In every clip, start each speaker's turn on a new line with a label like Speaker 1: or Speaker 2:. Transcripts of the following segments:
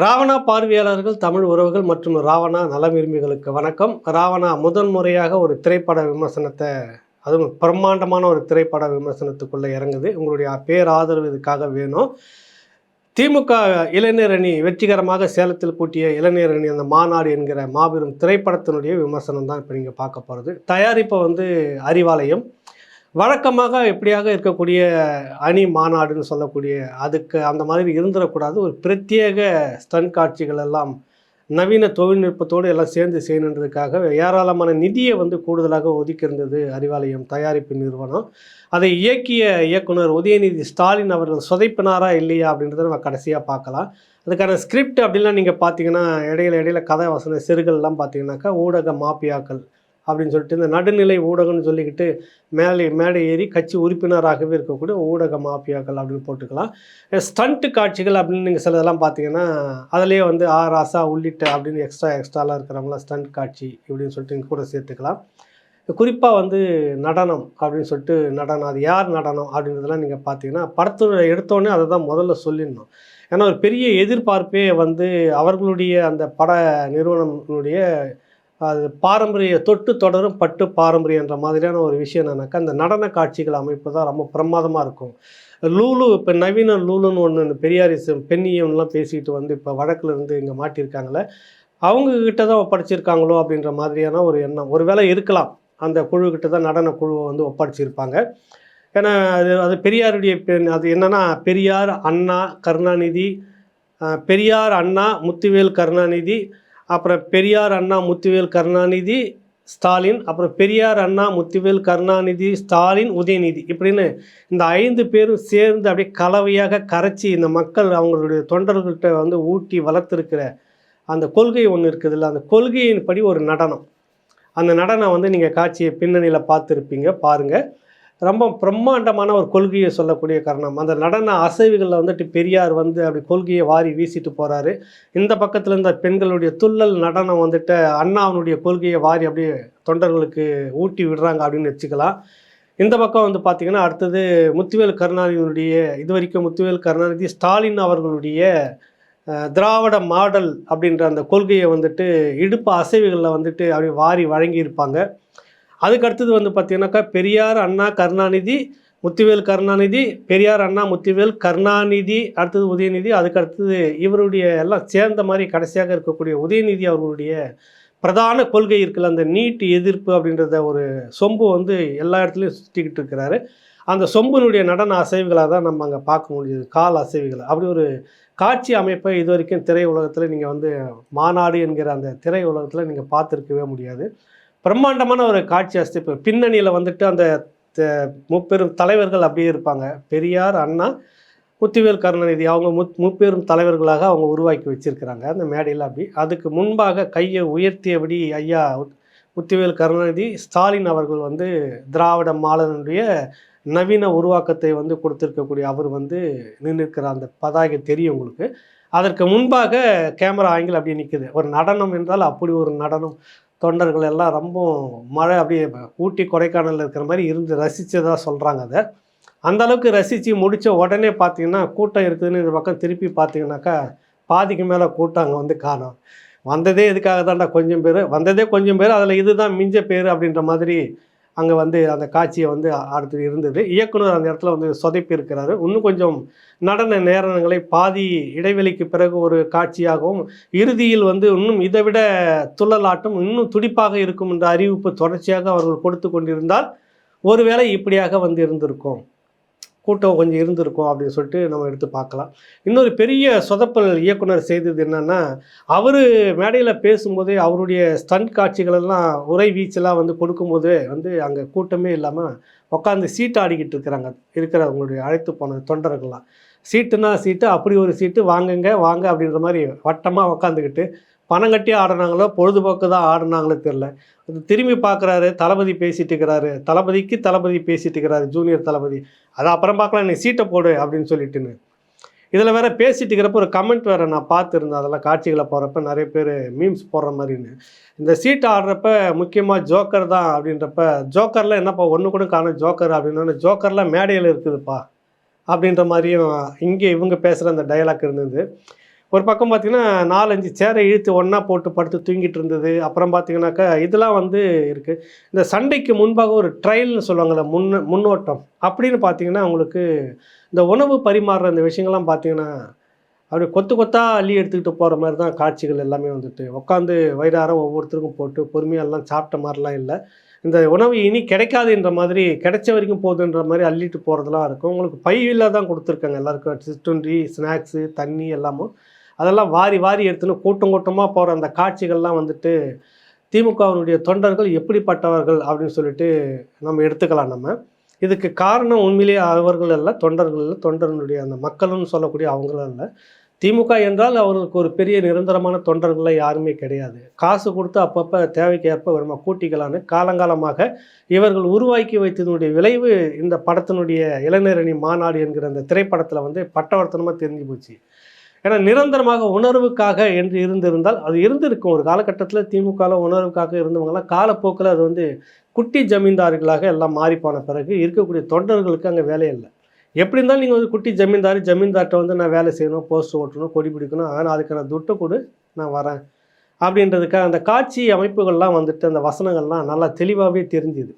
Speaker 1: ராவணா பார்வையாளர்கள் தமிழ் உறவுகள் மற்றும் ராவணா நலம் விரும்பிகளுக்கு வணக்கம். ராவணா முதன் முறையாக ஒரு திரைப்பட விமர்சனத்தை அதுவும் பிரம்மாண்டமான ஒரு திரைப்பட விமர்சனத்துக்குள்ளே இறங்குது. உங்களுடைய பேராதரவு இதுக்காக வேணும். திமுக இளைஞர் அணி வெற்றிகரமாக சேலத்தில் கூட்டிய இளைஞர் அணி அந்த மாநாடு என்கிற மாபெரும் திரைப்படத்தினுடைய விமர்சனம் தான் இப்போ நீங்கள் பார்க்க போகிறது தயாரிப்பை வந்து அறிவாலயம். வழக்கமாக எப்படியாக இருக்கக்கூடிய அணி மாநாடுன்னு சொல்லக்கூடிய அதுக்கு அந்த மாதிரி இருந்துடக்கூடாது. ஒரு பிரத்யேக ஸ்டன் காட்சிகள் எல்லாம் நவீன தொழில்நுட்பத்தோடு எல்லாம் சேர்ந்து செய்யணுன்றதுக்காக ஏராளமான நிதியை வந்து கூடுதலாக ஒதுக்கியிருந்தது அறிவாலயம் தயாரிப்பு நிறுவனம். அதை இயக்கிய இயக்குனர் உதயநிதி ஸ்டாலின் அவர்கள் சொதைப்பினாரா இல்லையா அப்படின்றத நம்ம கடைசியாக பார்க்கலாம். அதுக்கான ஸ்கிரிப்ட் அப்படின்லாம் நீங்கள் பார்த்தீங்கன்னா இடையில இடையில கதை வசன சிறுகள்லாம் பார்த்தீங்கன்னாக்கா ஊடக மாப்பியாக்கள் அப்படின்னு சொல்லிட்டு இந்த நடுநிலை ஊடகம்னு சொல்லிக்கிட்டு மேலே மேடை ஏறி கட்சி உறுப்பினராகவே இருக்கக்கூடிய ஊடக மாஃபியாக்கள் அப்படின்னு போட்டுக்கலாம். ஸ்டண்ட்டு காட்சிகள் அப்படின்னு நீங்கள் சிலதெல்லாம் பார்த்தீங்கன்னா அதிலேயே வந்து ஆ ராசா உள்ளிட்ட அப்படின்னு எக்ஸ்ட்ரா எக்ஸ்ட்ராலாம் இருக்கிறவங்களாம் ஸ்டண்ட் காட்சி இப்படின்னு சொல்லிட்டு கூட சேர்த்துக்கலாம். குறிப்பாக வந்து நடனம் அப்படின்னு சொல்லிட்டு நடனம் அது யார் நடனம் அப்படின்றதெல்லாம் நீங்கள் பார்த்தீங்கன்னா படத்தோட எடுத்தோடனே அதை தான் முதல்ல சொல்லிடணும். ஏன்னா ஒரு பெரிய எதிர்பார்ப்பே வந்து அவர்களுடைய அந்த பட நிறுவனம்னுடைய அது பாரம்பரிய தொட்டு தொடரும் பட்டு பாரம்பரியம் என்ற மாதிரியான ஒரு விஷயம் என்னன்னாக்கா அந்த நடன காட்சிகள் அமைப்பு தான் ரொம்ப பிரமாதமாக இருக்கும். லூலு இப்போ நவீன லூலுன்னு ஒன்று பெரியாரிசம் பெண்ணியம்லாம் பேசிக்கிட்டு வந்து இப்போ வழக்கில் இருந்து இங்கே மாட்டியிருக்காங்களே அவங்கக்கிட்ட தான் ஒப்படைச்சிருக்காங்களோ அப்படின்ற மாதிரியான ஒரு எண்ணம். ஒரு வேலை இருக்கலாம். அந்த குழுக்கிட்ட தான் நடன குழுவை வந்து ஒப்படைச்சிருப்பாங்க. ஏன்னா அது அது பெரியாருடைய பெண் அது என்னன்னா பெரியார் அண்ணா கருணாநிதி பெரியார் அண்ணா முத்துவேல் கருணாநிதி அப்புறம் பெரியார் அண்ணா முத்துவேல் கருணாநிதி ஸ்டாலின் அப்புறம் பெரியார் அண்ணா முத்துவேல் கருணாநிதி ஸ்டாலின் உதயநிதி இப்படின்னு இந்த ஐந்து பேரும் சேர்ந்து அப்படியே கலவையாக கரைச்சி இந்த மக்கள் அவங்களுடைய தொண்டர்கள்ட்ட வந்து ஊட்டி வளர்த்துருக்கிற அந்த கொள்கை ஒன்று இருக்குதுல்ல அந்த கொள்கையின் படி ஒரு நடனம். அந்த நடனம் வந்து நீங்கள் காட்சியை பின்னணியில் பார்த்துருப்பீங்க பாருங்கள் ரொம்ப பிரம்மாண்டமான ஒரு கொள்கையை சொல்லக்கூடிய காரணம். அந்த நடன அசைவுகளில் வந்துட்டு பெரியார் வந்து அப்படி கொள்கையை வாரி வீசிட்டு போகிறாரு இந்த பக்கத்தில் இருந்த பெண்களுடைய துள்ளல் நடனம் வந்துட்டு அண்ணாவனுடைய கொள்கையை வாரி அப்படியே தொண்டர்களுக்கு ஊட்டி விடுறாங்க அப்படின்னு வச்சுக்கலாம். இந்த பக்கம் வந்து பார்த்திங்கன்னா அடுத்தது முத்துவேல் கருணாநிதியினுடைய இது வரைக்கும் முத்துவேல் கருணாநிதி ஸ்டாலின் அவர்களுடைய திராவிட மாடல் அப்படின்ற அந்த கொள்கையை வந்துட்டு இடுப்பு அசைவுகளில் வந்துட்டு அப்படி வாரி வழங்கியிருப்பாங்க. அதுக்கு அடுத்தது வந்து பார்த்திங்கனாக்கா பெரியார் அண்ணா கருணாநிதி முத்துவேல் கருணாநிதி பெரியார் அண்ணா முத்துவேல் கருணாநிதி அடுத்தது உதயநிதி அதுக்கு அடுத்தது இவருடைய எல்லாம் சேர்ந்த மாதிரி கடைசியாக இருக்கக்கூடிய உதயநிதி அவர்களுடைய பிரதான கொள்கை இருக்குல்ல அந்த நீட் எதிர்ப்பு அப்படின்றத ஒரு சொம்பு வந்து எல்லா இடத்துலையும் சுற்றிக்கிட்டு இருக்கிறாரு. அந்த சொம்பினுடைய நடன அசைவுகளாக தான் நம்ம அங்கே பார்க்க முடியுது. கால் அசைவுகள். அப்படி ஒரு காட்சி அமைப்பை இது வரைக்கும் திரை உலகத்தில் நீங்கள் வந்து மாநாடு என்கிற அந்த திரை உலகத்தில் நீங்கள் பார்த்துருக்கவே முடியாது. பிரம்மாண்டமான ஒரு காட்சி அஸ்திப்பு பின்னணியில் வந்துட்டு அந்த த- முப்பெரும் தலைவர்கள் அப்படியே இருப்பாங்க. பெரியார் அண்ணா முத்துவேல் கருணாநிதி அவங்க முத் முப்பெரும் தலைவர்களாக அவங்க உருவாக்கி வச்சிருக்கிறாங்க அந்த மேடையில் அப்படி. அதுக்கு முன்பாக கையை உயர்த்தியபடி ஐயா முத்துவேல் கருணாநிதி ஸ்டாலின் அவர்கள் வந்து திராவிட மாடலினுடைய நவீன உருவாக்கத்தை வந்து கொடுத்துருக்கக்கூடிய அவர் வந்து நின்றுக்கிற அந்த பதாகை தெரியும் உங்களுக்கு. அதற்கு முன்பாக கேமரா ஆங்கிள் அப்படியே நிற்குது ஒரு நடனம் என்றால் அப்படி ஒரு நடனம். தொண்டர்கள் எல்லாம் ரொம்ப மழை அப்படியே ஊட்டி கொடைக்கானலில் இருக்கிற மாதிரி இருந்து ரசித்ததாக சொல்கிறாங்க அதை. அந்த அளவுக்கு ரசித்து முடித்த உடனே பார்த்தீங்கன்னா கூட்டம் இருக்குதுன்னு இந்த பக்கம் திருப்பி பார்த்தீங்கன்னாக்கா பாதிக்கு மேலே கூட்டம் அங்கே வந்து காணும். வந்ததே இதுக்காக தான்டா கொஞ்சம் பேர். வந்ததே கொஞ்சம் பேர். அதில் இதுதான் மிஞ்ச பேர் அப்படின்ற மாதிரி அங்கே வந்து அந்த காட்சியை வந்து அடுத்து இருந்தது. இயக்குனர் அந்த இடத்துல வந்து சொதைப்பி இருக்கிறாரு இன்னும் கொஞ்சம் நடன நேரங்களை பாதி இடைவெளிக்கு பிறகு ஒரு காட்சியாகவும் இறுதியில் வந்து இன்னும் இதை விட துள்ளலாட்டம் இன்னும் துடிப்பாக இருக்கும் என்ற அறிவிப்பு தொடர்ச்சியாக அவர்கள் கொடுத்து கொண்டிருந்தால் ஒருவேளை இப்படியாக வந்து இருந்திருக்கும். கூட்டம் கொஞ்சம் இருந்திருக்கும் அப்படின்னு சொல்லிட்டு நம்ம எடுத்து பார்க்கலாம். இன்னொரு பெரிய சொதப்பல் இயக்குனர் செய்தது என்னென்னா அவர் மேடையில் பேசும்போதே அவருடைய ஸ்டண்ட் காட்சிகளெல்லாம் உரை வீச்செல்லாம் வந்து கொடுக்கும்போது வந்து அங்கே கூட்டமே இல்லாமல் உட்காந்து சீட்டு ஆடிக்கிட்டு இருக்கிறாங்க இருக்கிறவங்களுடைய அழைத்து போன தொண்டர்கள்லாம். சீட்டுனா சீட்டு அப்படி ஒரு சீட்டு வாங்குங்க வாங்க அப்படின்ற மாதிரி வட்டமாக உக்காந்துக்கிட்டு பணம் கட்டி ஆடினாங்களோ பொழுதுபோக்கு தான் ஆடினாங்களோ தெரில திரும்பி பார்க்குறாரு தளபதி பேசிட்டு இருக்கிறாரு. தளபதிக்கு தளபதி பேசிட்டு இருக்கிறாரு ஜூனியர் தளபதி. அது அப்புறம் பார்க்கலாம் நீ சீட்டை போடு அப்படின்னு சொல்லிட்டுன்னு. இதில் வேற பேசிட்டு இருக்கிறப்ப ஒரு கமெண்ட் வேற நான் பார்த்துருந்தேன். அதெல்லாம் காட்சிகளை போகிறப்ப நிறைய பேர் மீம்ஸ் போடுற மாதிரின்னு. இந்த சீட் ஆடுறப்ப முக்கியமாக ஜோக்கர் தான் அப்படின்றப்ப ஜோக்கரில் என்னப்பா ஒன்று கூட காணும் ஜோக்கர் அப்படின்னா ஜோக்கர்லாம் மேடையில் இருக்குதுப்பா. அப்படின்ற மாதிரியும் இங்கே இவங்க பேசுகிற அந்த டயலாக் இருந்தது. ஒரு பக்கம் பார்த்தீங்கன்னா நாலஞ்சு சேரை இழுத்து ஒன்றா போட்டு படுத்து தூங்கிட்டு இருந்தது. அப்புறம் பார்த்தீங்கன்னாக்கா இதெல்லாம் வந்து இருக்குது இந்த சண்டைக்கு முன்பாக ஒரு ட்ரையல்னு சொல்லுவாங்கள்ல முன் முன்னோட்டம். அப்படின்னு பார்த்தீங்கன்னா உங்களுக்கு இந்த உணவு பரிமாறுற இந்த விஷயங்கள்லாம் பார்த்தீங்கன்னா அப்படியே கொத்து கொத்தாக அள்ளி எடுத்துக்கிட்டு போகிற மாதிரி தான் காட்சிகள் எல்லாமே வந்துட்டு. உட்காந்து வயிறார ஒவ்வொருத்தருக்கும் போட்டு பொறுமையாக எல்லாம் சாப்பிட்ட மாதிரிலாம் இல்லை. இந்த உணவு இனி கிடைக்காதுன்ற மாதிரி கிடைச்ச வரைக்கும் போகுதுன்ற மாதிரி அள்ளிட்டு போகிறதுலாம் இருக்கும். உங்களுக்கு பையில் தான் கொடுத்துருக்காங்க எல்லாருக்கும். சிற்றுண்டி ஸ்நாக்ஸு தண்ணி எல்லாமும். அதெல்லாம் வாரி வாரி எடுத்துன்னு கூட்டம் கூட்டமாக போகிற அந்த காட்சிகள்லாம் வந்துட்டு திமுகவினுடைய தொண்டர்கள் எப்படிப்பட்டவர்கள் அப்படின்னு சொல்லிட்டு நம்ம எடுத்துக்கலாம் நம்ம. இதுக்கு காரணம் உண்மையிலேயே அவர்கள் அல்ல தொண்டர்கள் இல்லை தொண்டர்களுடைய அந்த மக்கள்னு சொல்லக்கூடிய அவங்களும் இல்லை. திமுக என்றால் அவர்களுக்கு ஒரு பெரிய நிரந்தரமான தொண்டர்கள்லாம் யாருமே கிடையாது. காசு கொடுத்து அப்பப்போ தேவைக்கு ஏற்ப வருமா கூட்டிக்கலான்னு காலங்காலமாக இவர்கள் உருவாக்கி வைத்ததனுடைய விளைவு இந்த படத்தினுடைய இளைஞரணி மாநாடு என்கிற அந்த திரைப்படத்தில் வந்து பட்டவர்த்தனமாக தெரிஞ்சு போச்சு. ஏன்னா நிரந்தரமாக உணர்வுக்காக என்று இருந்திருந்தால் அது இருந்திருக்கும். ஒரு காலகட்டத்தில் திமுகவில் உணர்வுக்காக இருந்தவங்கலாம் காலப்போக்கில் அது வந்து குட்டி ஜமீன்தார்களாக எல்லாம் மாறிப்போன பிறகு இருக்கக்கூடிய தொண்டர்களுக்கு அங்கே வேலை இல்லை. எப்படி இருந்தாலும் நீங்கள் வந்து குட்டி ஜமீன்தார் ஜமீன்தார்கிட்ட வந்து நான் வேலை செய்யணும் போஸ்ட் ஓட்டணும் கொடி பிடிக்கணும் ஆனால் அதுக்கான துட்டை கொடு நான் வரேன். அப்படின்றதுக்காக அந்த காட்சி அமைப்புகள்லாம் வந்துட்டு அந்த வசனங்கள்லாம் நல்லா தெளிவாகவே தெரிஞ்சுது.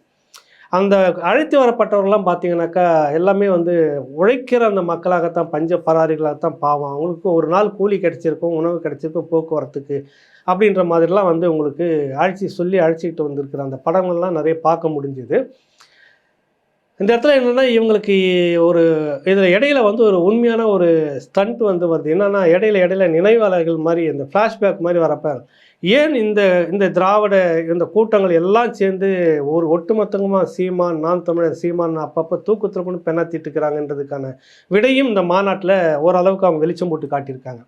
Speaker 1: அந்த அழைத்து வரப்பட்டவர்கள்லாம் பார்த்தீங்கன்னாக்கா எல்லாமே வந்து உழைக்கிற அந்த மக்களாகத்தான் பஞ்ச பராரிகளாகத்தான் பாவம். அவங்களுக்கு ஒரு நாள் கூலி கிடச்சிருக்கும் உணவு கிடச்சிருக்கும் போக்குவரத்துக்கு அப்படின்ற மாதிரிலாம் வந்து உங்களுக்கு அழைச்சி சொல்லி அழைச்சிக்கிட்டு வந்திருக்கிற அந்த படங்கள்லாம் நிறைய பார்க்க முடிஞ்சுது. இந்த இடத்துல என்னென்னா இவங்களுக்கு ஒரு இதில் இடையில வந்து ஒரு உண்மையான ஒரு ஸ்டண்ட் வந்து வருது. என்னென்னா இடையில இடையில நினைவாளர்கள் மாதிரி இந்த ஃப்ளாஷ்பேக் மாதிரி வரப்போ ஏன் இந்த இந்த திராவிட இந்த கூட்டங்கள் எல்லாம் சேர்ந்து ஒரு ஒட்டுமொத்தமாக சீமான் நான் தமிழர் சீமான் அப்பப்போ தூக்கத்தில் கொண்டு பெண்ணாத்திட்டு இருக்கிறாங்கன்றதுக்கான விடையும் இந்த மாநாட்டில் ஓரளவுக்கு அவங்க வெளிச்சம் போட்டு காட்டியிருக்காங்க.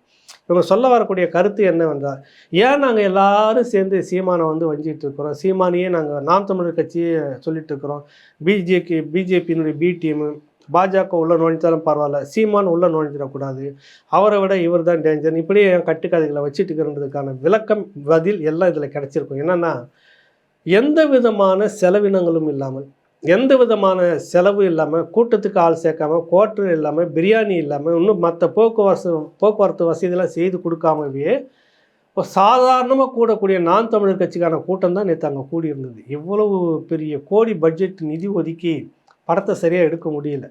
Speaker 1: இவங்க சொல்ல வரக்கூடிய கருத்து என்னவென்றால் ஏன் நாங்கள் எல்லாரும் சேர்ந்து சீமானை வந்து வஞ்சிட்டு இருக்கிறோம் சீமானையே நாங்கள் நாம் தமிழர் கட்சியை சொல்லிட்டு இருக்கிறோம் பிஜேபி பிஜேபியினுடைய பி டீமு பாஜக உள்ளே நுழைஞ்சாலும் பரவாயில்ல சீமான் உள்ளே நுழைஞ்சிடக்கூடாது. அவரை விட இவர் தான் டேஞ்சர் இப்படியே என் கட்டுக்கதைகளை வச்சுட்டு இருக்கிறதுக்கான விளக்கம் பதில் எல்லாம் இதில் கிடச்சிருக்கும். என்னென்னா எந்த விதமான செலவினங்களும் இல்லாமல் எந்த விதமான செலவு இல்லாமல் கூட்டத்துக்கு ஆள் சேர்க்காம குவார்டர் இல்லாமல் பிரியாணி இல்லாமல் இன்னும் மற்ற போக்குவரத்து போக்குவரத்து வசதியெல்லாம் செய்து கொடுக்காமவே இப்போ சாதாரணமாக கூடக்கூடிய நான் தமிழர் கட்சிக்கான கூட்டம் தான் நேற்று அங்கே கூடியிருந்தது. இவ்வளவு பெரிய கோடி பட்ஜெட் நிதி ஒதுக்கி படத்தை சரியாக எடுக்க முடியல.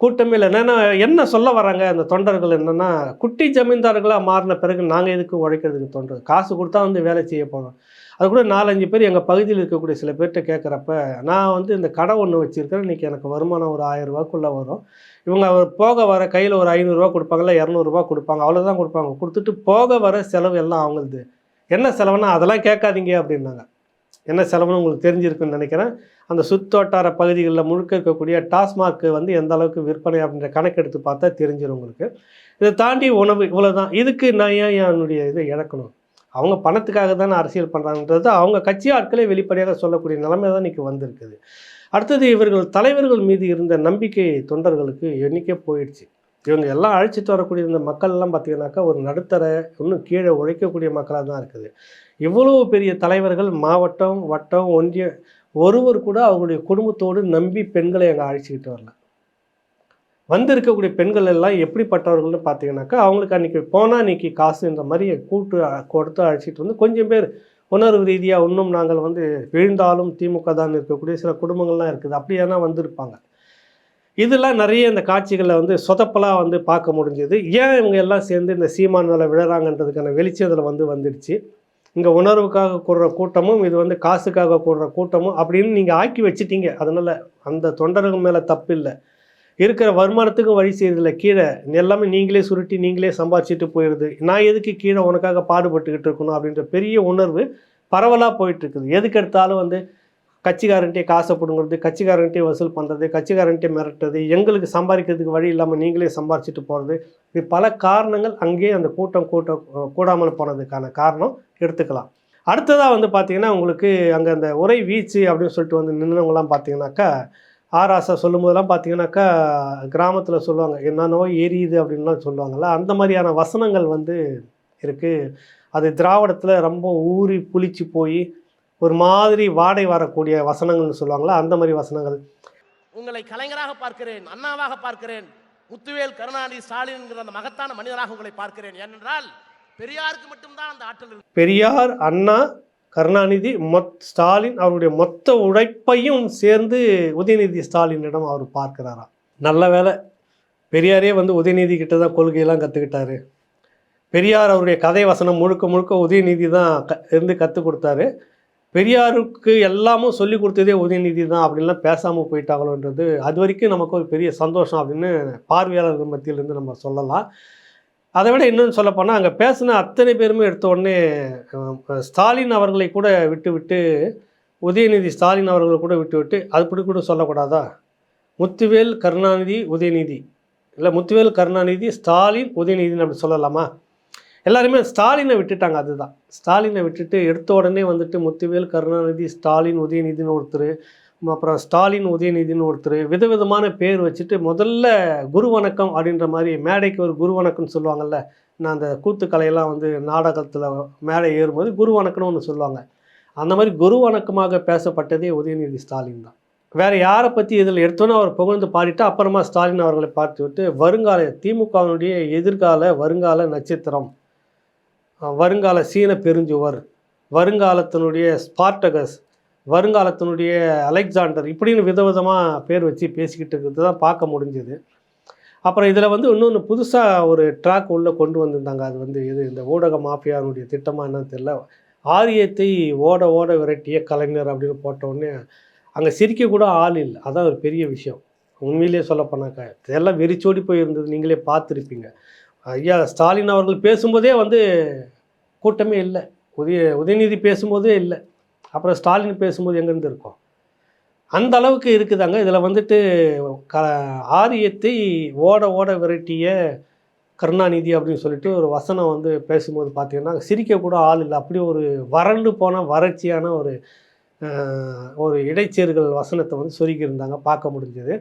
Speaker 1: கூட்டமே இல்லை. என்னென்னா என்ன சொல்ல வராங்க அந்த தொண்டர்கள் என்னென்னா குட்டி ஜமீன்தார்களாக மாறின பிறகு நாங்கள் எதுக்கு உழைக்கிறதுக்கு தொண்டர் காசு கொடுத்தா வந்து வேலை செய்ய போகிறோம் அது கூட நாலஞ்சு பேர் எங்கள் பகுதியில் இருக்கக்கூடிய சில பேர்கிட்ட கேட்குறப்ப நான் வந்து இந்த கடை ஒன்று வச்சுருக்கிறேன். இன்றைக்கி எனக்கு வருமானம் ஒரு ஆயிரம் ரூபாக்குள்ளே வரும். இவங்க அவர் போக வர கையில் ஒரு ஐநூறுரூவா கொடுப்பாங்கல்ல இரநூறுபா கொடுப்பாங்க. அவ்வளோதான் கொடுப்பாங்க. கொடுத்துட்டு போக வர செலவு எல்லாம் அவங்களுது. என்ன செலவுனா அதெல்லாம் கேட்காதீங்க அப்படின்னாங்க. என்ன செலவுன்னு உங்களுக்கு தெரிஞ்சிருக்குன்னு நினைக்கிறேன். அந்த சுத்தோட்டார பகுதிகளில் முழுக்க இருக்கக்கூடிய டாஸ்மாக் வந்து எந்த அளவுக்கு விற்பனை அப்படின்ற கணக்கெடுத்து பார்த்தா தெரிஞ்சிடும் உங்களுக்கு. இதை தாண்டி உணவு இவ்வளோ தான் இதுக்கு நான் ஏன் என்னுடைய இதை இழக்கணும்? அவங்க பணத்துக்காக தானே அரசியல் பண்ணுறாங்கன்றது அவங்க கட்சி ஆட்களே வெளிப்படையாக சொல்லக்கூடிய நிலைமை தான் இன்றைக்கி வந்திருக்குது. அடுத்தது இவர்கள் தலைவர்கள் மீது இருந்த நம்பிக்கை தொண்டர்களுக்கு எண்ணிக்கை போயிடுச்சு. இவங்க எல்லாம் அழைச்சிட்டு வரக்கூடிய இந்த மக்கள்லாம் பார்த்தீங்கன்னாக்கா ஒரு நடுத்தர இன்னும் கீழே உழைக்கக்கூடிய மக்களாக தான் இருக்குது. இவ்வளவு பெரிய தலைவர்கள் மாவட்டம் வட்டம் ஒன்றிய ஒருவர் கூட அவங்களுடைய குடும்பத்தோடு நம்பி பெண்களை அங்கே அழைச்சிக்கிட்டு வரல. வந்து இருக்கக்கூடிய பெண்கள் எல்லாம் எப்படிப்பட்டவர்கள்னு பார்த்தீங்கன்னாக்கா அவங்களுக்கு அன்றைக்கி போனால் அன்றைக்கி காசுன்ற மாதிரி கூட்டு கொடுத்து அழைச்சிட்டு வந்து கொஞ்சம் பேர் உணர்வு ரீதியாக இன்னும் நாங்கள் வந்து விழுந்தாலும் திமுக தான் இருக்கக்கூடிய சில குடும்பங்கள்லாம் இருக்குது. அப்படியானா வந்திருப்பாங்க. இதெல்லாம் நிறைய இந்த காட்சிகளை வந்து சொதப்பலாக வந்து பார்க்க முடிஞ்சது. ஏன் இவங்க எல்லாம் சேர்ந்து இந்த சீமான் மேலே விழுறாங்கன்றதுக்கான வெளிச்சம் இதில் வந்து வந்துடுச்சு? இங்கே உணர்வுக்காக கூடுற கூட்டமும் இது வந்து காசுக்காக கூடுற கூட்டமும் அப்படின்னு நீங்கள் ஆக்கி வச்சுட்டீங்க. அதனால் அந்த தொண்டர்கள் மேலே தப்பு இல்லை. இருக்கிற வருமானத்துக்கும் வழி செய்யறதில்ல. கீழே எல்லாமே நீங்களே சுருட்டி நீங்களே சம்பாதிச்சிட்டு போயிடுது. நான் எதுக்கு கீழே உனக்காக பாடுபட்டுக்கிட்டு இருக்கணும் அப்படின்ற பெரிய உணர்வு பரவலாக போயிட்டுருக்குது எதுக்கு எடுத்தாலும் வந்து கட்சிக்காரன்ட்டே காசை பிடுங்கிறது கட்சிக்காரன்ட்டே வசூல் பண்ணுறது கட்சிக்காரன்ட்டே மிரட்டுறது எங்களுக்கு சம்பாதிக்கிறதுக்கு வழி இல்லாமல் நீங்களே சம்பாரிச்சிட்டு போகிறது இது பல காரணங்கள் அங்கேயே அந்த கூட்டம் கூட்டம் கூடாமல் போனதுக்கான காரணம் எடுத்துக்கலாம். அடுத்ததாக வந்து பார்த்தீங்கன்னா உங்களுக்கு அங்கே அந்த உரை வீச்சு அப்படின்னு சொல்லிட்டு வந்து நின்றவங்களாம் பார்த்தீங்கன்னாக்கா ஆராசா சொல்லும்போதெல்லாம் பார்த்தீங்கன்னாக்கா கிராமத்தில் சொல்லுவாங்க என்னென்னவோ எரியுது அப்படின்லாம் சொல்லுவாங்கள்ல அந்த மாதிரியான வசனங்கள் வந்து இருக்குது அது திராவிடத்தில் ரொம்ப ஊறி புளிச்சு போய் ஒரு மாதிரி வாடை வரக்கூடிய வசனங்கள்னு சொல்லுவாங்களா அந்த மாதிரி வசனங்கள்.
Speaker 2: உங்களை கலைஞராக பார்க்கிறேன் அண்ணாவாக பார்க்கிறேன் முத்துவேல் கருணாநிதி ஸ்டாலின் என்கிற அந்த மகத்தான மனிதராக உங்களை பார்க்கிறேன். ஏனென்றால் பெரியாருக்கு மட்டும்தான் அந்த ஆற்றல்.
Speaker 1: பெரியார் அண்ணா கருணாநிதி மொத் ஸ்டாலின் அவருடைய மொத்த உழைப்பையும் சேர்ந்து உதயநிதி ஸ்டாலினிடம் அவர் பார்க்கிறாராம் நல்ல வேலை பெரியாரே வந்து உதயநிதி கிட்ட தான் கொள்கையெல்லாம் கற்றுக்கிட்டாரு பெரியார் அவருடைய கதை வசனம் முழுக்க முழுக்க உதயநிதி தான் க இருந்து கற்றுக் கொடுத்தாரு. பெரியாருக்கு எல்லாமும் சொல்லி கொடுத்ததே உதயநிதி தான் அப்படின்லாம் பேசாமல் போயிட்டாங்களோன்றது அது வரைக்கும் நமக்கு ஒரு பெரிய சந்தோஷம் அப்படின்னு பார்வையாளர்கள் மத்தியிலேருந்து நம்ம சொல்லலாம். அதை விட இன்னொன்று சொல்லப்போனால் அங்கே பேசின அத்தனை பேருமே எடுத்த உடனே ஸ்டாலின் அவர்களை கூட விட்டு விட்டு உதயநிதி ஸ்டாலின் அவர்களை கூட விட்டு விட்டு அப்படி கூட சொல்லக்கூடாதா? முத்துவேல் கருணாநிதி உதயநிதி. இல்லை முத்துவேல் கருணாநிதி ஸ்டாலின் உதயநிதினு அப்படி சொல்லலாமா? எல்லாருமே ஸ்டாலினை விட்டுட்டாங்க அதுதான். ஸ்டாலினை விட்டுட்டு எடுத்த உடனே வந்துட்டு முத்துவேல் கருணாநிதி ஸ்டாலின் உதயநிதினு ஒருத்தர் அப்புறம் ஸ்டாலின் உதயநிதினு ஒருத்தர் விதவிதமான பேர் வச்சுட்டு முதல்ல குரு வணக்கம் அப்படின்ற மாதிரி மேடைக்கு ஒரு குரு வணக்கம்னு சொல்லுவாங்கள்ல நான் அந்த கூத்துக்கலையெல்லாம் வந்து நாடகத்தில் மேடை ஏறும்போது குரு வணக்கம்னு ஒன்று சொல்லுவாங்க. அந்த மாதிரி குரு வணக்கமாக பேசப்பட்டதே உதயநிதி ஸ்டாலின் தான். வேறு யாரை பற்றி இதில் எடுத்தோன்னே அவர் புகழ்ந்து பாடிட்டு அப்புறமா ஸ்டாலின் அவர்களை பார்த்து விட்டு வருங்கால திமுகவினுடைய எதிர்கால வருங்கால நட்சத்திரம். வருங்கால சீன பெருஞ்சுவர் வருங்காலத்தினுடைய ஸ்பார்டகஸ் வருங்காலத்தினுடைய அலெக்சாண்டர் இப்படின்னு விதவிதமாக பேர் வச்சு பேசிக்கிட்டு இருக்கிறது தான் பார்க்க முடிஞ்சுது. அப்புறம் இதில் வந்து இன்னொன்று புதுசாக ஒரு ட்ராக் உள்ளே கொண்டு வந்திருந்தாங்க. அது வந்து இது இந்த ஊடக மாஃபியானுடைய திட்டமாக என்னன்னு தெரியல. ஆரியத்தை ஓட ஓட விரட்டிய கலைஞர் அப்படின்னு போட்டோடனே அங்கே சிரிக்க கூட ஆள் இல்லை. அதான் ஒரு பெரிய விஷயம். உண்மையிலேயே சொல்லப்போனாக்கா இதெல்லாம் வெறிச்சோடி போயிருந்தது. நீங்களே பார்த்துருப்பீங்க. ஐயா ஸ்டாலின் அவர்கள் பேசும்போதே வந்து கூட்டமே இல்லை. உதய உதயநிதி பேசும்போதே இல்லை. அப்புறம் ஸ்டாலின் பேசும்போது எங்கேருந்து இருக்கும்? அந்த அளவுக்கு இருக்குதாங்க. இதில் வந்துட்டு க ஆரியத்தை ஓட ஓட விரட்டிய கருணாநிதி அப்படின்னு சொல்லிட்டு ஒரு வசனம் வந்து பேசும்போது பார்த்தீங்கன்னா சிரிக்க கூட ஆள் இல்லை. அப்படி ஒரு வறண்டு போன வறட்சியான ஒரு ஒரு இடைச்சேர்கள் வசனத்தை வந்து சொருக்கியிருந்தாங்க பார்க்க முடிஞ்சது.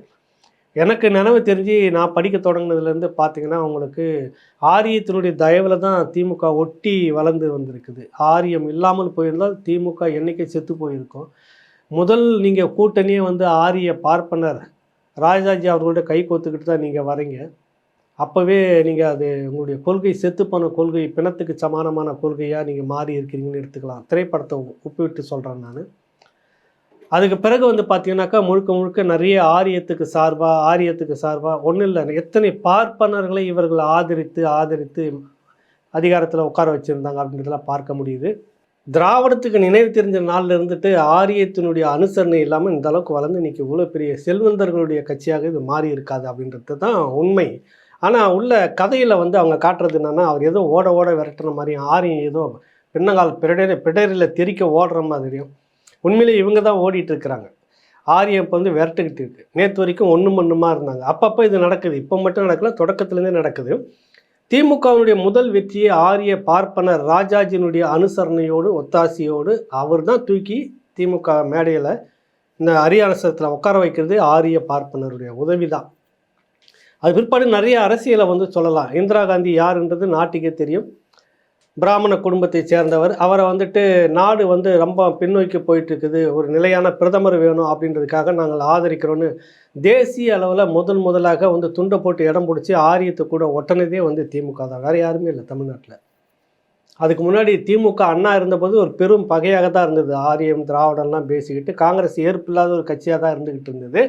Speaker 1: எனக்கு நினைவு தெரிஞ்சு நான் படிக்க தொடங்கினதுலேருந்து பார்த்தீங்கன்னா உங்களுக்கு ஆரியத்தினுடைய தயவில் தான் திமுக ஒட்டி வளர்ந்து வந்திருக்குது. ஆரியம் இல்லாமல் போயிருந்தால் திமுக என்றைக்கே செத்து போயிருக்கும். முதல் நீங்கள் கூட்டணியே வந்து ஆரிய பார்ப்பனர் ராஜாஜி அவர்களோட கை கோத்துக்கிட்டு தான் நீங்கள் வரீங்க. அப்போவே நீங்கள் அது உங்களுடைய கொள்கை செத்து போன கொள்கை பிணத்துக்கு சமானமான கொள்கையாக நீங்கள் மாறி இருக்கிறீங்கன்னு எடுத்துக்கலாம். திரைப்படத்தை ஒப்பிட்டு சொல்கிறேன் நான். அதுக்கு பிறகு வந்து பார்த்தீங்கன்னாக்கா முழுக்க முழுக்க நிறைய ஆரியத்துக்கு சார்பாக ஆரியத்துக்கு சார்பாக ஒன்றும் இல்லை. எத்தனை பார்ப்பனர்களை இவர்கள் ஆதரித்து ஆதரித்து அதிகாரத்தில் உட்கார வச்சுருந்தாங்க அப்படின்றதெல்லாம் பார்க்க முடியுது. திராவிடத்துக்கு நினைவு தெரிஞ்ச நாளில் இருந்துட்டு ஆரியத்தினுடைய அனுசரணை இல்லாமல் இந்த அளவுக்கு வளர்ந்து இன்னைக்கு இவ்வளோ பெரிய செல்வந்தர்களுடைய கட்சியாக இது மாறி இருக்காது அப்படின்றது தான் உண்மை. ஆனால் உள்ள கதையில் வந்து அவங்க காட்டுறது என்னென்னா அவர் ஏதோ ஓட ஓட விரட்டுற மாதிரியும் ஆரியம் ஏதோ பின்னங்கால் பிடரி பிடரில் தெறிக்க ஓடுற மாதிரியும். உண்மையிலே இவங்க தான் ஓடிட்டு இருக்கிறாங்க ஆரியம் இப்போ வந்து விரட்டுக்கிட்டு இருக்கு. நேற்று வரைக்கும் ஒன்று மண்ணுமா இருந்தாங்க. அப்பப்போ இது நடக்குது. இப்போ மட்டும் நடக்கல. தொடக்கத்துலேருந்தே நடக்குது. திமுகவினுடைய முதல் வெற்றியை ஆரிய பார்ப்பனர் ராஜாஜினுடைய அனுசரணையோடு ஒத்தாசையோடு அவர் தான் தூக்கி திமுக மேடையில் இந்த அரியானசத்தில் உட்கார வைக்கிறது ஆரிய பார்ப்பனருடைய உதவி தான். அது பிற்பாடு நிறைய அரசியலை வந்து சொல்லலாம். இந்திரா காந்தி யாருன்றது நாட்டுக்கே தெரியும். பிராமண குடும்பத்தை சேர்ந்தவர். அவரை வந்துட்டு நாடு வந்து ரொம்ப பின்னோக்கி போயிட்டு இருக்குது ஒரு நிலையான பிரதமர் வேணும் அப்படின்றதுக்காக நாங்கள் ஆதரிக்கிறோன்னு தேசிய அளவில் முதன் முதலாக வந்து துண்டை போட்டு இடம் பிடிச்சி ஆரியத்தை கூட ஒட்டனதே வந்து திமுக தான். வேறு யாருமே இல்லை தமிழ்நாட்டில். அதுக்கு முன்னாடி திமுக அண்ணா இருந்தபோது ஒரு பெரும் பகையாக தான் இருந்தது. ஆரியம் திராவிடம்லாம் பேசிக்கிட்டு காங்கிரஸ் ஏற்பில்லாத ஒரு கட்சியாக தான் இருந்துக்கிட்டு இருந்தது.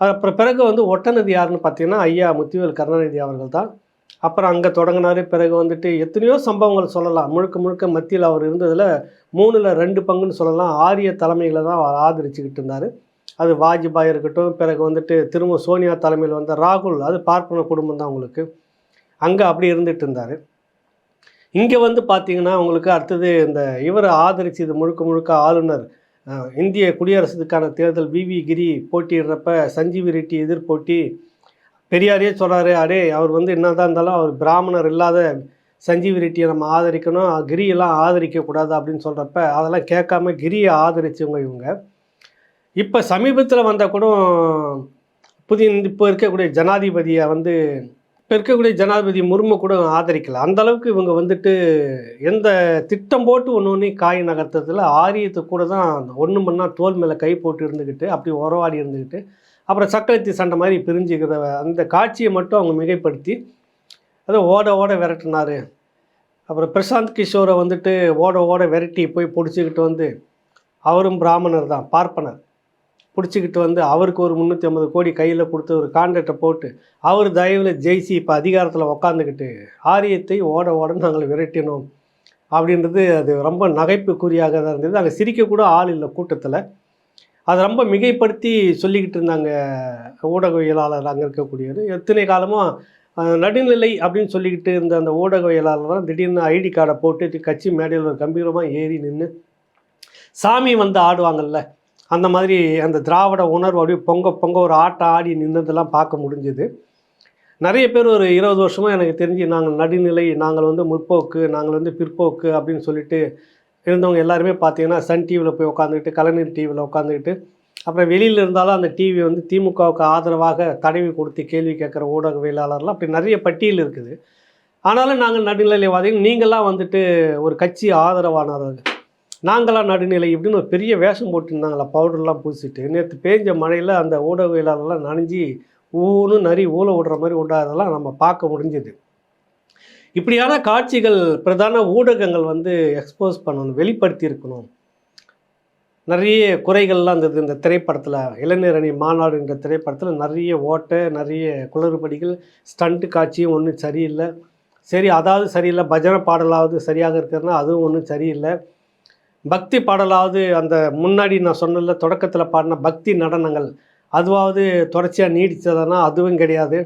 Speaker 1: அப்புறம் பிறகு வந்து ஒட்டநதி யாருன்னு பார்த்தீங்கன்னா ஐயா முத்துவேல் கருணாநிதி அவர்கள் தான். அப்புறம் அங்கே தொடங்கினார் பிறகு வந்துட்டு எத்தனையோ சம்பவங்கள் சொல்லலாம். முழுக்க முழுக்க மத்தியில் அவர் இருந்ததில் மூணில் ரெண்டு பங்குன்னு சொல்லலாம். ஆரிய தலைமையில் தான் அவர் ஆதரிச்சுக்கிட்டு இருந்தார். அது வாஜ்பாய் இருக்கட்டும் பிறகு வந்துட்டு திரும்ப சோனியா தலைமையில் வந்த ராகுல் அது பார்ப்பன குடும்பம் தான் உங்களுக்கு. அங்கே அப்படி இருந்துட்டு இருந்தார். இங்கே வந்து பார்த்தீங்கன்னா உங்களுக்கு அடுத்தது இந்த இவரை ஆதரிச்சது இது முழுக்க முழுக்க ஆளுநர் இந்திய குடியரசுக்கான தேர்தல் விவி கிரி போட்டியிடுறப்ப சஞ்சீவி ரெட்டி எதிர்போட்டி பெரியாரே சொல்கிறாரு அடே அவர் வந்து என்னதான் இருந்தாலும் அவர் பிராமணர் இல்லாத சஞ்சீவி ரெட்டியை நம்ம ஆதரிக்கணும் கிரியெல்லாம் ஆதரிக்கக்கூடாது அப்படின்னு சொல்கிறப்ப அதெல்லாம் கேட்காம கிரியை ஆதரிச்சவங்க இவங்க. இப்போ சமீபத்தில் வந்த கூட புதிய இப்போ இருக்கக்கூடிய ஜனாதிபதியை வந்து இப்போ இருக்கக்கூடிய ஜனாதிபதி முர்மு கூட ஆதரிக்கல. அந்த அளவுக்கு இவங்க வந்துட்டு எந்த திட்டம் போட்டு ஒன்று ஒன்று காய் நகர்த்ததில் ஆரியத்தை கூட தான் ஒன்று மண்ணா தோல் மேலே கை போட்டு இருந்துக்கிட்டு அப்படி உறவாடி இருந்துக்கிட்டு அப்புறம் சக்கரத்தி சண்டை மாதிரி பிரிஞ்சுக்கிற அந்த காட்சியை மட்டும் அவங்க மிகைப்படுத்தி அதை ஓட ஓட விரட்டினார். அப்புறம் பிரசாந்த் கிஷோரை வந்துட்டு ஓட ஓட விரட்டி போய் பிடிச்சிக்கிட்டு வந்து அவரும் பிராமணர் தான் பார்ப்பனர். பிடிச்சிக்கிட்டு வந்து அவருக்கு ஒரு முந்நூற்றி ஐம்பது கோடி கையில் கொடுத்து ஒரு கான்ட்ராக்டை போட்டு அவர் தயவில் ஜெயிசி இப்போ அதிகாரத்தில் உக்காந்துக்கிட்டு ஆரியத்தை ஓட ஓட நாங்கள் விரட்டினோம். அப்படின்றது அது ரொம்ப நகைப்புக்குரியாக தான் இருந்தது. அங்கே சிரிக்கக்கூட ஆள் இல்லை கூட்டத்தில். அதை ரொம்ப மிகைப்படுத்தி சொல்லிக்கிட்டு இருந்தாங்க ஊடகவியலாளர் அங்கே இருக்கக்கூடியவர். எத்தனை காலமாக நடுநிலை அப்படின்னு சொல்லிக்கிட்டு இருந்த அந்த ஊடகவியலாளர்லாம் திடீர்னு ஐடி கார்டை போட்டு கட்சி மேடையில் ஒரு கம்பீரமாக ஏறி நின்று சாமி வந்து ஆடுவாங்கள்ல அந்த மாதிரி அந்த திராவிட உணர்வு அப்படியே பொங்க பொங்க ஒரு ஆட்டம் ஆடி நின்றதெல்லாம் பார்க்க முடிஞ்சுது. நிறைய பேர் ஒரு இருபது வருஷமாக எனக்கு தெரிஞ்சு நாங்கள் நடுநிலை நாங்கள் வந்து முற்போக்கு நாங்கள் வந்து பிற்போக்கு அப்படின்னு சொல்லிட்டு இருந்தவங்க எல்லாருமே பார்த்தீங்கன்னா சன் டிவியில் போய் உட்காந்துக்கிட்டு கலைஞர் டிவியில் உட்காந்துக்கிட்டு அப்புறம் வெளியில் இருந்தாலும் அந்த டிவி வந்து திமுகவுக்கு ஆதரவாக தடவி கொடுத்து கேள்வி கேட்குற ஊடகவியலாளர்லாம் அப்படி நிறைய பட்டியல் இருக்குது. ஆனாலும் நாங்கள் நடுநிலைவாதிகள் நீங்களாம் வந்துட்டு ஒரு கட்சி ஆதரவானவர்கள். நாங்களாம் நடுநிலை இப்படின்னு ஒரு பெரிய வேஷம் போட்டுருந்தாங்களா பவுடர்லாம் பூசிட்டு. நேற்று பேஞ்ச மழையில் அந்த ஊடகவியலாளர்லாம் நனைஞ்சி ஊன்னு நரி ஊழ விடுற மாதிரி விடாதெல்லாம் நம்ம பார்க்க முடிஞ்சுது. இப்படியான காட்சிகள் பிரதான ஊடகங்கள் வந்து எக்ஸ்போஸ் பண்ணணும் வெளிப்படுத்தி இருக்கணும் நிறைய குறைகள்லாம் இருந்தது இந்த திரைப்படத்தில். இளைஞர் அணி மாநாடுன்ற திரைப்படத்தில் நிறைய ஓட்டை நிறைய குளறுபடிகள் ஸ்டண்ட்டு காட்சியும் ஒன்றும் சரியில்லை. சரி அதாவது சரியில்லை. பஜனை பாடலாவது சரியாக இருக்கிறதுனா அதுவும் ஒன்றும் சரியில்லை. பக்தி பாடலாவது அந்த முன்னாடி நான் சொன்னல தொடக்கத்தில் பாடின பக்தி நடனங்கள் அதுவாவது தொடர்ச்சியாக நீடித்ததுன்னா அதுவும் கிடையாது.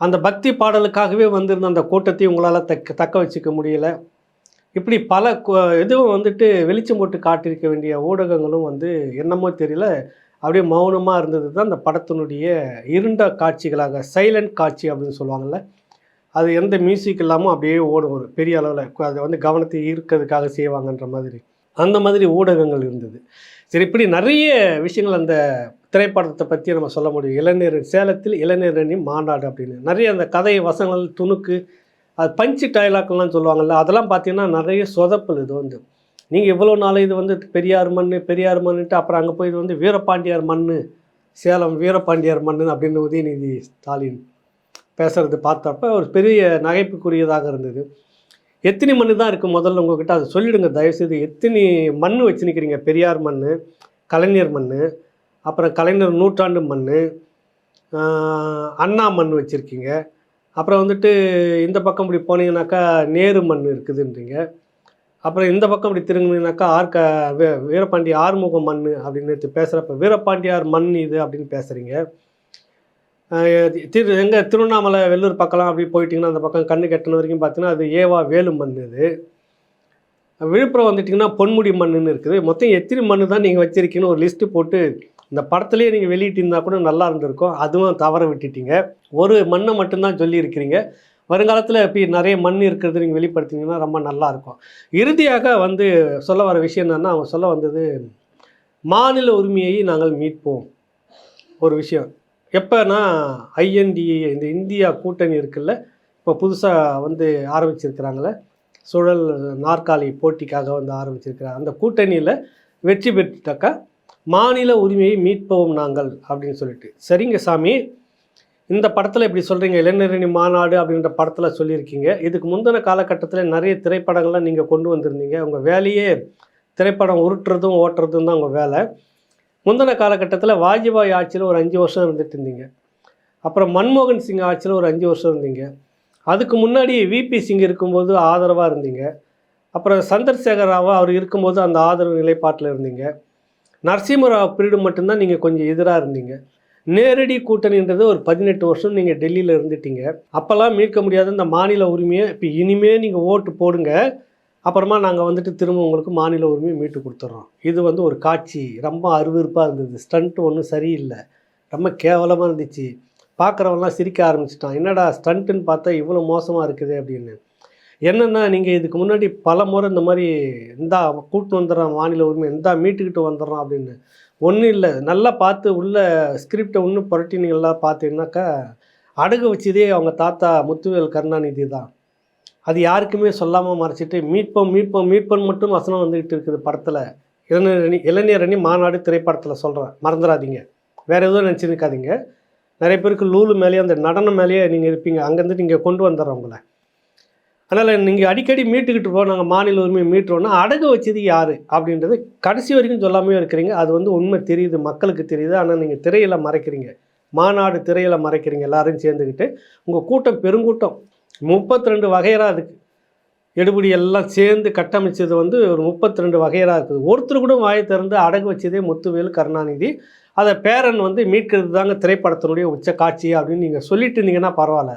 Speaker 1: அந்த பக்தி பாடலுக்காகவே வந்திருந்த அந்த கூட்டத்தையும் உங்களால் தக்க தக்க வச்சுக்க முடியல. இப்படி பல இதுவும் வந்துட்டு வெளிச்சம் போட்டு காட்டியிருக்க வேண்டிய ஊடகங்களும் வந்து என்னமோ தெரியல. அப்படியே மௌனமாக இருந்தது தான் அந்த படத்தினுடைய இருண்ட காட்சிகளாக சைலண்ட் காட்சி அப்படின்னு சொல்லுவாங்கள்ல அது எந்த மியூசிக் இல்லாமல் அப்படியே ஓடும். ஒரு பெரிய அளவில் அதை வந்து கவனத்தை ஈர்க்கிறதுக்காக செய்வாங்கன்ற மாதிரி. அந்த மாதிரி ஊடகங்கள் இருந்தது. சரி இப்படி நிறைய விஷயங்கள் அந்த திரைப்படத்தை பற்றி நம்ம சொல்ல முடியும். இளைஞர் சேலத்தில் இளைஞர் மாநாடு அப்படின்னு. நிறைய அந்த கதை வசனங்கள் துணுக்கு அது பஞ்சு டைலாக்லாம் சொல்லுவாங்கள்ல அதெல்லாம் பார்த்தீங்கன்னா நிறைய சொதப்பல் இது வந்து. நீங்கள் இவ்வளோ நாள் இது வந்து பெரியார் மண் பெரியார் மண்ணுட்டு அப்புறம் அங்கே போய் இது வந்து வீரபாண்டியார் மண் சேலம் வீரபாண்டியார் மண் அப்படின்னு உதயநிதி ஸ்டாலின் பேசுகிறது பார்த்தப்ப ஒரு பெரிய நகைப்புக்குரியதாக இருந்தது. எத்தனை மண் தான் இருக்குது முதல்ல உங்ககிட்ட? அதை சொல்லிடுங்க. தயவுசெய்து எத்தனை மண் வச்சு நிற்கிறீங்க பெரியார் மண் கலைஞர் மண் அப்புறம் கலைஞர் நூற்றாண்டு மண் அண்ணா மண் வச்சுருக்கீங்க. அப்புறம் வந்துட்டு இந்த பக்கம் இப்படி போனீங்கன்னாக்கா நேரு மண் இருக்குதுன்றீங்க. அப்புறம் இந்த பக்கம் இப்படி திரும்பினாக்கா ஆர்க வீரபாண்டி ஆறுமுக மண் அப்படின்னு பேசுகிறப்ப வீரபாண்டியார் மண் இது அப்படின்னு பேசுகிறீங்க திரு எங்கே திருவண்ணாமலை வெள்ளூர் பக்கம்லாம் அப்படி போயிட்டிங்கன்னா அந்த பக்கம் கண்ணு கெட்டின வரைக்கும் பார்த்தீங்கன்னா அது ஏவா வேலு மண் இது. விழுப்புரம் வந்துட்டிங்கன்னா பொன்முடி மண்ணுன்னு இருக்குது. மொத்தம் எத்தனை மண் தான் நீங்கள் வச்சுருக்கீங்கன்னு ஒரு லிஸ்ட்டு போட்டு இந்த படத்துலேயே நீங்கள் வெளியிட்டிருந்தா கூட நல்லா இருந்திருக்கும். அதுவும் தவற விட்டுட்டீங்க. ஒரு மண்ணை மட்டும்தான் சொல்லியிருக்கிறீங்க. வருங்காலத்தில் இப்போ நிறைய மண் இருக்கிறது நீங்கள் வெளிப்படுத்தினீங்கன்னா ரொம்ப நல்லாயிருக்கும் இறுதியாக வந்து சொல்ல வர விஷயம் என்னென்னா அவங்க சொல்ல வந்தது மாநில உரிமையை நாங்கள் மீட்போம். ஒரு விஷயம். எப்போனா ஐஎன்டிஏ இந்த இந்தியா கூட்டணி இருக்குல்ல இப்போ புதுசாக வந்து ஆரம்பிச்சிருக்கிறாங்களே சுழல் நாற்காலி போட்டிக்காக வந்து ஆரம்பிச்சிருக்கிறாங்க. அந்த கூட்டணியில் வெற்றி பெற்றுட்டாக்கா மாநில உரிமையை மீட்போம் நாங்கள் அப்படின்னு சொல்லிட்டு. சரிங்க சாமி. இந்த படத்தில் இப்படி சொல்கிறீங்க இளைஞரணி மாநாடு அப்படின்ற படத்தில் சொல்லியிருக்கீங்க. இதுக்கு முந்தின காலகட்டத்தில் நிறைய திரைப்படங்கள்லாம் நீங்கள் கொண்டு வந்திருந்தீங்க. உங்கள் வேலையே திரைப்படம் உருட்டுறதும் ஓட்டுறதும் தான் உங்கள் வேலை. முந்தின காலகட்டத்தில் வாஜ்பாய் ஆட்சியில் ஒரு அஞ்சு வருஷம் இருந்துட்டு இருந்தீங்க. அப்புறம் மன்மோகன் சிங் ஆட்சியில் ஒரு அஞ்சு வருஷம் இருந்தீங்க. அதுக்கு முன்னாடி விபி சிங் இருக்கும்போது ஆதரவாக இருந்தீங்க. அப்புறம் சந்திரசேகர் ராவ் அவர் இருக்கும்போது அந்த ஆதரவு நிலைப்பாட்டில் இருந்தீங்க. நரசிம்மராவ் பீரியடு மட்டும்தான் நீங்கள் கொஞ்சம் எதிராக இருந்தீங்க. நேரடி கூட்டணின்றது ஒரு பதினெட்டு வருஷம் நீங்கள் டெல்லியில் இருந்துட்டீங்க. அப்போல்லாம் மீட்க முடியாத இந்த மாநில உரிமையை இப்போ இனிமே நீங்கள் ஓட்டு போடுங்க. அப்புறமா நாங்கள் வந்துட்டு திரும்ப உங்களுக்கு மாநில உரிமையை மீட்டு கொடுத்துட்றோம் இது வந்து ஒரு காட்சி. ரொம்ப அருவருப்பாக இருந்தது. ஸ்டண்ட் ஒன்றும் சரியில்லை. ரொம்ப கேவலமாக இருந்துச்சு. பார்க்குறவெல்லாம் சிரிக்க ஆரம்பிச்சிட்டான். என்னடா ஸ்டண்ட்டுன்னு பார்த்தா இவ்வளோ மோசமாக இருக்குது அப்படின்னு. என்னென்னா நீங்கள் இதுக்கு முன்னாடி பல முறை இந்த மாதிரி இந்தா கூட்டு வந்துடுறான் மாநில உரிமை இந்தா மீட்டுக்கிட்டு வந்துடுறான் அப்படின்னு. ஒன்றும் இல்லை. நல்லா பார்த்து உள்ள ஸ்கிரிப்டை இன்னும் புரட்டினீங்களா பார்த்தீங்கன்னாக்கா அடகு வச்சதே அவங்க தாத்தா முத்துவேல் கருணாநிதி தான். அது யாருக்குமே சொல்லாமல் மறைச்சிட்டு மீட்போம் மீட்போம் மீட்போம் மட்டும் வசனம் வந்துக்கிட்டு இருக்குது படத்தில். இளைஞரணி இளைஞரணி மாநாடு திரைப்படத்தில் சொல்கிறேன் மறந்துடாதீங்க. வேறு எதுவும் நினச்சிருக்காதீங்க. நிறைய பேருக்கு லூலு மேலேயே அந்த நடனம் மேலேயே நீங்கள் இருப்பீங்க. அங்கேருந்து நீங்கள் கொண்டு வந்துடுறோம் உங்களை. அதனால் நீங்கள் அடிக்கடி மீட்டுக்கிட்டு போ நாங்கள் மாநில உரிமை மீட்டுறோன்னா அடகு வச்சது யார் அப்படின்றது கடைசி வரைக்கும் சொல்லாமே இருக்கிறீங்க. அது வந்து உண்மை தெரியுது மக்களுக்கு தெரியுது. ஆனால் நீங்கள் திரையில் மறைக்கிறீங்க. மாநாடு திரையில் மறைக்கிறீங்க. எல்லாரும் சேர்ந்துக்கிட்டு உங்கள் கூட்டம் பெருங்கூட்டம். முப்பத்தி ரெண்டு வகையராக இருக்குது எடுபடி எல்லாம் சேர்ந்து கட்டமைச்சது வந்து ஒரு முப்பத்தி ரெண்டு வகையராக இருக்குது. ஒருத்தர் கூட வாயை திறந்து அடகு வச்சதே முத்துவேலு கருணாநிதி. அதை பேரன் வந்து மீட்கிறது தாங்க திரைப்படத்தினுடைய உச்ச காட்சி அப்படின்னு நீங்கள் சொல்லிட்டு இருந்தீங்கன்னா பரவாயில்ல.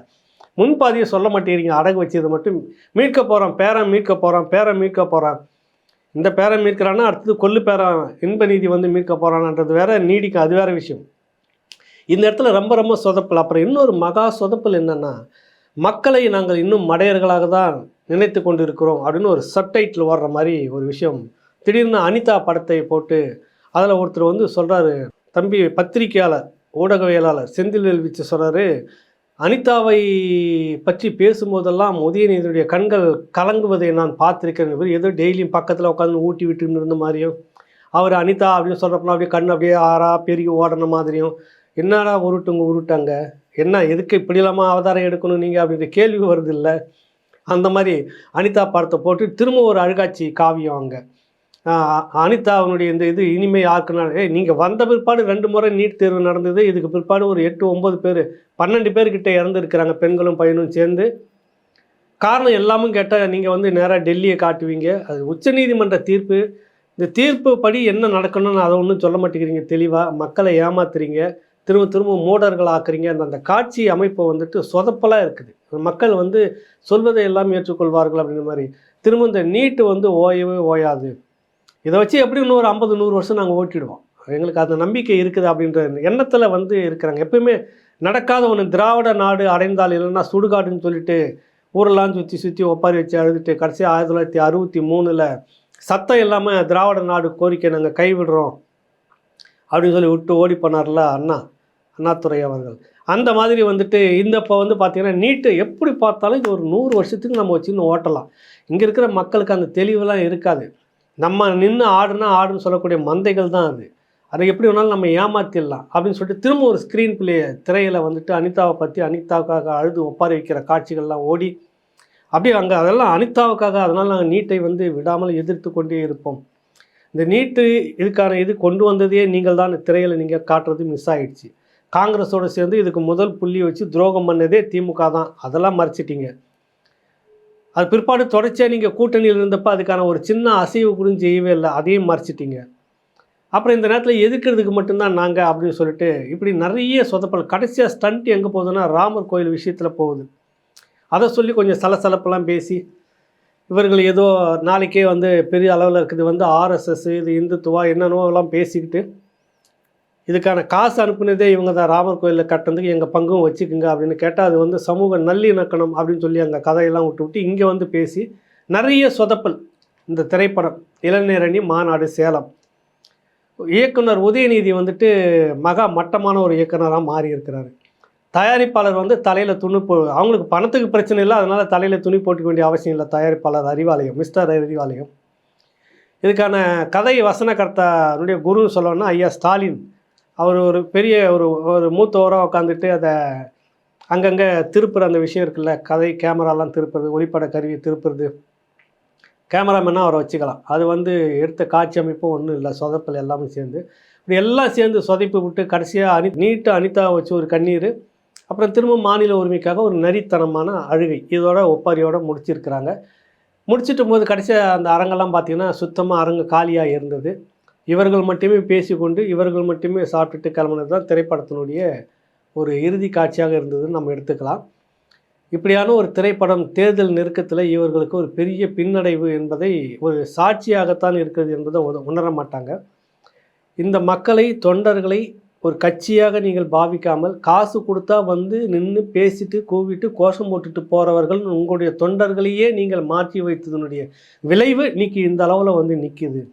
Speaker 1: முன்பாதியை சொல்ல மாட்டேங்கிறீங்க. அடகு வச்சது மட்டும் மீட்க போகிறோம் பேரன் மீட்க போகிறோம் பேரன் மீட்க போகிறான் இந்த பேரன் மீட்கிறான்னா அடுத்தது கொல்லு பேரன் இன்ப நீதி வந்து மீட்க போகிறான்ன்றது வேற நீடிக்கும். அது வேற விஷயம். இந்த இடத்துல ரொம்ப ரொம்ப சொதப்பல். அப்புறம் இன்னொரு மகா சொதப்பல் என்னென்னா மக்களை நாங்கள் இன்னும் மடையர்களாக தான் நினைத்து கொண்டு இருக்கிறோம் அப்படின்னு ஒரு சப்டைட்டில் வர்ற மாதிரி ஒரு விஷயம். திடீர்னு அனிதா படத்தை போட்டு அதில் ஒருத்தர் வந்து சொல்கிறாரு தம்பி பத்திரிகையாளர் ஊடகவியலாளர் செந்தில்வேல் வச்சு சொல்கிறாரு அனிதாவை பற்றி பேசும்போதெல்லாம் உதயநிதியுடைய கண்கள் கலங்குவதை நான் பார்த்துருக்கேன் இவர் ஏதோ டெய்லியும் பக்கத்தில் உட்காந்து ஊட்டி விட்டு இருந்த மாதிரியும் அவர் அனிதா அப்படின்னு சொல்கிறப்பலாம் அப்படியே கண் அப்படியே ஆறா பெருகி ஓடன மாதிரியும் என்னடா உருட்டுங்க உருட்டாங்க என்ன எதுக்கு இப்படிலாமா அவதாரம் எடுக்கணும் நீங்கள் அப்படின்ற கேள்வி வருது இல்லை அந்த மாதிரி அனிதா படத்தை போட்டு திரும்ப ஒரு அழுகாட்சி காவியம் அங்கே. அனிதா அவனுடைய இந்த இது இனிமே யாருக்குன்னா ஏய் நீங்கள் வந்த பிற்பாடு ரெண்டு முறை நீட் தேர்வு நடந்தது. இதுக்கு பிற்பாடு ஒரு எட்டு ஒம்பது பேர் பன்னெண்டு பேர்கிட்ட இறந்துருக்கிறாங்க பெண்களும் பையனும் சேர்ந்து. காரணம் எல்லாமும் கேட்டால் நீங்கள் வந்து நேராக டெல்லியை காட்டுவீங்க. அது உச்சநீதிமன்ற தீர்ப்பு. இந்த தீர்ப்பு படி என்ன நடக்கணும்னு அதை ஒன்றும் சொல்ல மாட்டேங்கிறீங்க தெளிவாக மக்களை ஏமாத்துறீங்க. திரும்ப திரும்ப மூடர்கள் ஆக்குறீங்க. அந்த அந்த காட்சி அமைப்பு வந்துட்டு சொதப்பலாக இருக்குது. மக்கள் வந்து சொல்வதை எல்லாம் ஏற்றுக்கொள்வார்கள் அப்படின்ற மாதிரி. திரும்ப இந்த நீட்டு வந்து ஓயவே ஓயாது. இதை வச்சு எப்படி இன்னும் ஒரு ஐம்பது நூறு வருஷம் நாங்கள் ஓட்டிடுவோம்? எங்களுக்கு அந்த நம்பிக்கை இருக்குது அப்படின்ற எண்ணத்தில் வந்து இருக்கிறாங்க. எப்பயுமே நடக்காத ஒன்று திராவிட நாடு அடைந்தால் இல்லைன்னா சுடுகாடுன்னு சொல்லிட்டு ஊரெல்லாம் சுற்றி சுற்றி ஒப்பாரி வச்சு அழுதுட்டு கடைசி ஆயிரத்தி தொள்ளாயிரத்தி அறுபத்தி மூணில் சத்தம் இல்லாமல் திராவிட நாடு கோரிக்கை நாங்கள் கைவிடுறோம். அப்படின்னு சொல்லி விட்டு ஓடி பண்ணார்ல அண்ணா. அண்ணாத்துறை அவர்கள். அந்த மாதிரி வந்துட்டு இந்த இப்போ வந்து பார்த்திங்கன்னா நீட்டு எப்படி பார்த்தாலும் இது ஒரு நூறு வருஷத்துக்கு நம்ம வச்சுன்னு ஓட்டலாம். இங்கே இருக்கிற மக்களுக்கு அந்த தெளிவெல்லாம் இருக்காது. நம்ம நின்று ஆடுனா ஆடுன்னு சொல்லக்கூடிய மந்தைகள் தான் அது. அதை எப்படி வேணாலும் நம்ம ஏமாத்திடலாம் அப்படின்னு சொல்லிட்டு திரும்ப ஒரு ஸ்க்ரீன் பிளே திரையில் வந்துட்டு அனிதாவை பற்றி அனிதாவுக்காக அழுது ஒப்பாரி வைக்கிற காட்சிகள்லாம் ஓடி அப்படியே அங்கே அதெல்லாம் அனிதாவுக்காக அதனால் நாங்கள் நீட்டை வந்து விடாமல் எதிர்த்து கொண்டே இருப்போம். இந்த நீட்டு இதுக்கான இது கொண்டு வந்ததையே நீங்கள் தான் திரையில் நீங்கள் காட்டுறது மிஸ் ஆகிடுச்சு காங்கிரஸோடு சேர்ந்து இதுக்கு முதல் புள்ளி வச்சு துரோகம் பண்ணதே திமுக தான். அதெல்லாம் மறைச்சிட்டிங்க. அது பிற்பாடு தொடர்ச்சியாக நீங்கள் கூட்டணியில் இருந்தப்போ அதுக்கான ஒரு சின்ன அசைவு குறிஞ்சு செய்யவே இல்லை. அதையும் மறைச்சிட்டிங்க. அப்புறம் இந்த நேரத்தில் எதிர்க்கிறதுக்கு மட்டும்தான் நாங்கள் அப்படின்னு சொல்லிட்டு இப்படி நிறைய சொதப்பல் கடைசியாக ஸ்டண்ட் எங்கே போகுதுன்னா ராமர் கோயில் விஷயத்தில் போகுது. அதை சொல்லி கொஞ்சம் சலசலப்பெல்லாம் பேசி இவர்கள் ஏதோ நாளைக்கே வந்து பெரிய அளவில் இருக்குது வந்து ஆர்எஸ்எஸ் இது இந்துத்துவா என்னென்னவோ எல்லாம் பேசிக்கிட்டு இதுக்கான காசு அனுப்புனதே இவங்க தான் ராமர் கோயிலில் கட்டுறதுக்கு எங்கள் பங்கும் வச்சுக்குங்க அப்படின்னு கேட்டால் அது வந்து சமூக நல்லிணக்கணம் அப்படின்னு சொல்லி அங்கே கதையெல்லாம் விட்டு விட்டு இங்கே வந்து பேசி நிறைய சொதப்பல். இந்த திரைப்படம் இளநேரணி மாநாடு சேலம். இயக்குனர் உதயநிதி வந்துட்டு மகா மட்டமான ஒரு இயக்குனராக மாறி இருக்கிறாரு தயாரிப்பாளர் வந்து தலையில் துணி போ அவங்களுக்கு பணத்துக்கு பிரச்சனை இல்லை அதனால் தலையில் துணி போட்டுக்க வேண்டிய அவசியம் இல்லை. தயாரிப்பாளர் அறிவாலயம் மிஸ்டர் அறிவாலயம். இதுக்கான கதை வசனகர்த்தாருடைய குரு சொல்லணும்னா ஐயா ஸ்டாலின். அவர் ஒரு பெரிய ஒரு ஒரு மூத்தவராக உட்காந்துட்டு அதை அங்கங்கே திருப்புற அந்த விஷயம் இருக்குல்ல கதை கேமராலாம் திருப்புறது ஒளிப்பட கருவி திருப்புறது. கேமராமேனாக அவரை வச்சுக்கலாம். அது வந்து எடுத்த காட்சி அமைப்பும் ஒன்றும் இல்லை சொதப்பில் எல்லாமே சேர்ந்து. இப்படி எல்லாம் சேர்ந்து சொதைப்பு விட்டு கடைசியாக அனி நீட்டு அனிதா வச்சு ஒரு கண்ணீர் அப்புறம் திரும்ப மாநில உரிமைக்காக ஒரு நரித்தனமான அழுகை. இதோட ஒப்பாரியோட முடிச்சிருக்கிறாங்க. முடிச்சிட்டும் போது கடைசியாக அந்த அரங்கெல்லாம் பார்த்திங்கன்னா சுத்தமாக அரங்கு காலியாக இருந்தது. இவர்கள் மட்டுமே பேசிக்கொண்டு இவர்கள் மட்டுமே சாப்பிட்டுட்டு கிளம்புனது தான் திரைப்படத்தினுடைய ஒரு இறுதி காட்சியாக இருந்ததுன்னு நம்ம எடுத்துக்கலாம். இப்படியான ஒரு திரைப்படம் தேர்தல் நெருக்கத்தில் இவர்களுக்கு ஒரு பெரிய பின்னடைவு என்பதை ஒரு சாட்சியாகத்தான் இருக்கிறது என்பதை உணர மாட்டாங்க. இந்த மக்களை தொண்டர்களை ஒரு கட்சியாக நீங்கள் பாவிக்காமல் காசு கொடுத்தா வந்து நின்று பேசிட்டு கூவிட்டு கோஷம் போட்டுட்டு போகிறவர்கள் உங்களுடைய தொண்டர்களையே நீங்கள் மாற்றி வைத்ததனுடைய விளைவு இன்னைக்கு இந்த அளவில் வந்து நிற்கிது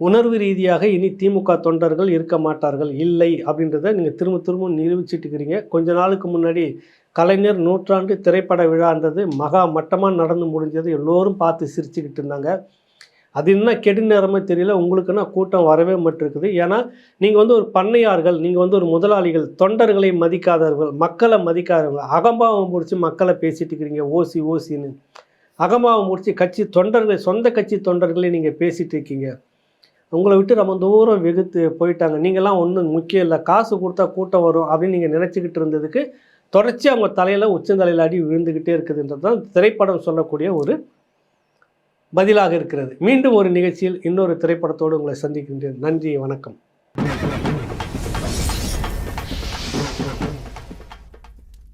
Speaker 1: உணர்வு ரீதியாக இனி திமுக தொண்டர்கள் இருக்க மாட்டார்கள். இல்லை அப்படின்றத நீங்கள் திரும்ப திரும்ப நிரூபிச்சிட்டு இருக்கிறீங்க கொஞ்ச நாளுக்கு முன்னாடி கலைஞர் நூற்றாண்டு திரைப்பட விழான்றது மகா மட்டமாக நடந்து முடிஞ்சது. எல்லோரும் பார்த்து சிரிச்சுக்கிட்டு இருந்தாங்க. அது என்ன கெடு நேரமே தெரியல. உங்களுக்குன்னா கூட்டம் வரவே மாட்டிருக்குது. ஏன்னா நீங்கள் வந்து ஒரு பண்ணையார்கள் நீங்கள் வந்து ஒரு முதலாளிகள் தொண்டர்களை மதிக்காதவர்கள் மக்களை மதிக்காதவர்கள் அகம்பாவம் பிடிச்சி மக்களை பேசிட்டு இருக்கிறீங்க ஓசி ஓசின்னு. அகம்பாவம் பிடிச்சி கட்சி தொண்டர்களை சொந்த கட்சி தொண்டர்களை நீங்கள் பேசிகிட்டு இருக்கீங்க உங்களை விட்டு ரொம்ப தூரம் வெகுத்து போயிட்டாங்க. நீங்கள்லாம் ஒன்றும் முக்கியம் இல்லை. காசு கொடுத்தா கூட்டம் வரும் அப்படின்னு நீங்கள் நினச்சிக்கிட்டு இருந்ததுக்கு தொடர்ச்சி அவங்க தலையில் உச்சந்தலையில் அடி விழுந்துக்கிட்டே இருக்குதுன்றது தான் திரைப்படம் சொல்லக்கூடிய ஒரு பதிலாக இருக்கிறது. மீண்டும் ஒரு நிகழ்ச்சியில் இன்னொரு திரைப்படத்தோடு உங்களை சந்திக்கின்றேன். நன்றி வணக்கம்.